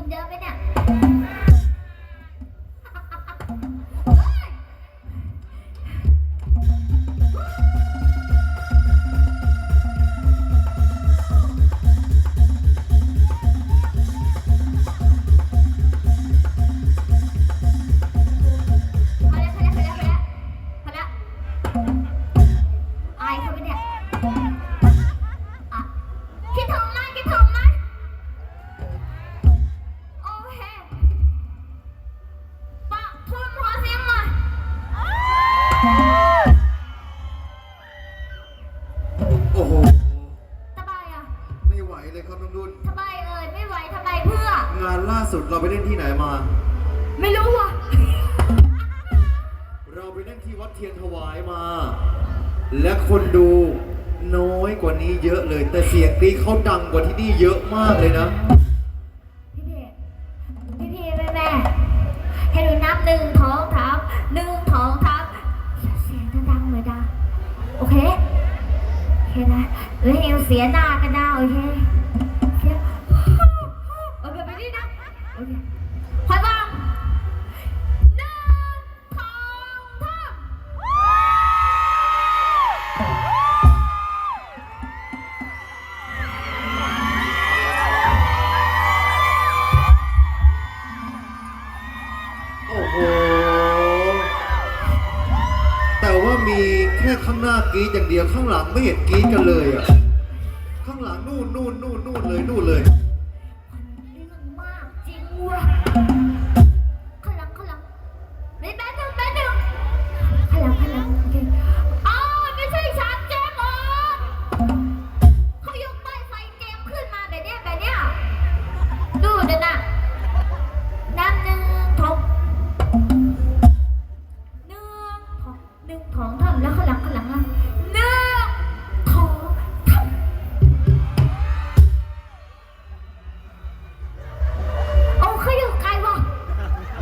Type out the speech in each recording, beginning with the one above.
คุณเยอะไหมเนี่ย สุดเราไปเล่นที่ไหนมา ไม่รู้ว่ะ เราไปเล่นที่วัดเทียนถวายมา และคนดูน้อยกว่านี้เยอะเลย แต่เสียงกรีดเขาดังกว่าที่นี่เยอะมากเลยนะ พี่พี่พี่พี่แม่แม่ให้หนูนับหนึ่งท้องทับหนึ่งท้องทับเสียงดังๆเลยจ้ะโอเค โอเคนะเฮ้ยเอวเสียหน้ากันนะโอเคโอเคากรีดอย่างเดียวข้างหลังไม่เห็นกรีดกันเลยอะ ข้างหลังนู่นนู่นนู่นนู่นเลยนู่นเลย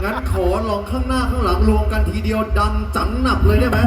งั้นขอลองข้างหน้าข้างหลังรวมกันทีเดียวดังจังหนับเลยได้ไหม